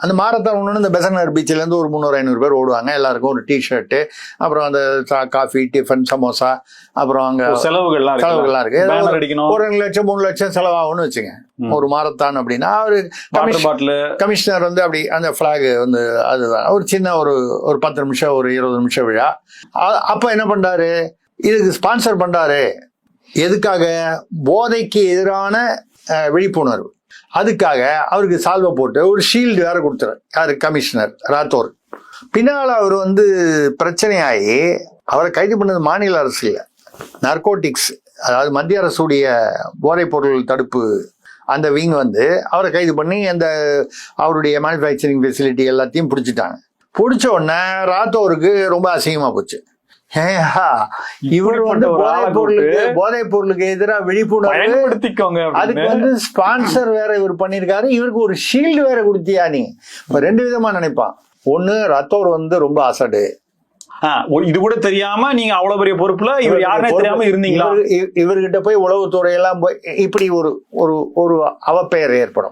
அந்த மாரத்தான் ஒன்று இந்த பெசனர் பீச்சிலேருந்து ஒரு முந்நூறு ஐநூறு பேர் ஓடுவாங்க. எல்லாருக்கும் ஒரு டிஷர்ட்டு அப்புறம் அந்த சா- காஃபி டிஃபன் சமோசா அப்புறம் அங்கே செலவுகள்லாம் செலவுகள்லாம் இருக்கு. பேனர் ஏதாவது அடிக்கணும். ஒரு ரெண்டு லட்சம் மூணு லட்சம் செலவாகும்னு வச்சுங்க. ஒரு மாரத்தான் அப்படின்னா பாட்டில் கமிஷனர் வந்து அப்படி அந்த ஃபிளாக் வந்து அதுதான். ஒரு சின்ன ஒரு ஒரு பத்து நிமிஷம் ஒரு இருபது நிமிஷம் விழா. அப்ப என்ன பண்றாரு? இதுக்கு ஸ்பான்சர் பண்றாரு. எதுக்காக? போதைக்கு எதிரான விழிப்புணர்வு. அதுக்காக அவருக்கு சால்வை போட்டு ஒரு ஷீல்டு வேற கொடுத்துறாரு யாரு? கமிஷனர் ராத்தோர். பின்னால் அவர் வந்து பிரச்சனையாகி அவரை கைது பண்ணது மாநில அரசு இல்லை. நர்கோட்டிக்ஸ் அதாவது மத்திய அரசுடைய போதைப் பொருள் தடுப்பு அந்த விங் வந்து அவரை கைது பண்ணி அந்த அவருடைய மேனுஃபேக்சரிங் ஃபெசிலிட்டி எல்லாத்தையும் பிடிச்சிட்டாங்க. பிடிச்ச உடனே ராத்தோருக்கு ரொம்ப அசிங்கமாக போச்சு. இவர் வந்து போதைப் பொருளுக்கு போதைப் பொருளுக்கு எதிராக விழிப்புணர்வு அதுக்கு வந்து ஸ்பான்சர் வேற இவர் பண்ணிருக்காரு இவருக்கு ஒரு ஷீல்டு வேற கொடுத்தியா நீ? இப்ப ரெண்டு விதமா நினைப்பான். ஒண்ணு ரத்தோர் வந்து ரொம்ப அசடு. இது கூட தெரியாம நீங்க அவ்வளவு பெரிய பொறுப்புல இவர் யாருன்னே தெரியாம இருந்தீங்களா? இவரு- இவர்கிட்ட போய் உளவுத்துறை எல்லாம் போய் இப்படி ஒரு ஒரு ஒரு அவப்பெயர் ஏற்படும்.